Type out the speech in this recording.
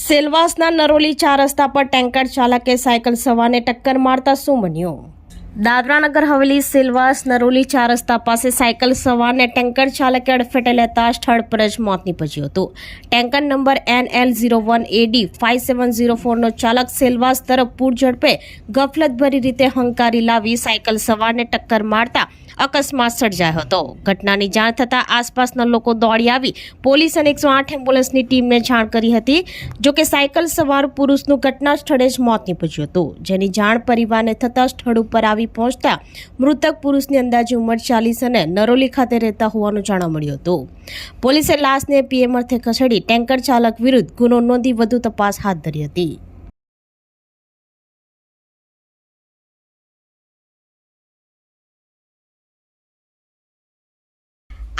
સેલવાસના નરોલી ચાર રસ્તા પર ટેન્કર ચાલકે સાયકલ સવારને ટક્કર મારતા શું બન્યું દાદરાનગર હવેલી સેલવાસ નરોલી ચાર રસ્તા પાસે સાયકલ સવારને ટેન્કર ચાલકે અડફેટે લેતા સ્થળ પર જ મોત નીપજ્યું હતું. Tanker number N L zero one AD five seven zero ફોરનો ચાલક સેલવાસ તરફ પૂર ઝડપે ગફલતભરી રીતે હંકારી લાવી સાયકલ સવારને ટક્કર મારતા અકસ્માત સર્જાયો હતો. ઘટનાની જાણ થતાં આસપાસના લોકો દોડી આવી. પોલીસ અને એકસો આઠ એમ્બ્યુલન્સની ટીમને જાણ કરી હતી જોકે સાયકલ સવાર પુરુષનું ઘટના સ્થળે જ મોત નીપજ્યું હતું. જેની જાણ પરિવારને થતાં સ્થળ ઉપર આવી પહોંચતા મૃતક પુરુષની અંદાજે ઉંમર ચાલીસ અને નરોલી ખાતે રહેતા હોવાનું જાણવા મળ્યું હતું. પોલીસે લાશને પીએમ અર્થે ખસેડી ટેન્કર ચાલક વિરુદ્ધ ગુનો નોંધી વધુ તપાસ હાથ ધરી હતી.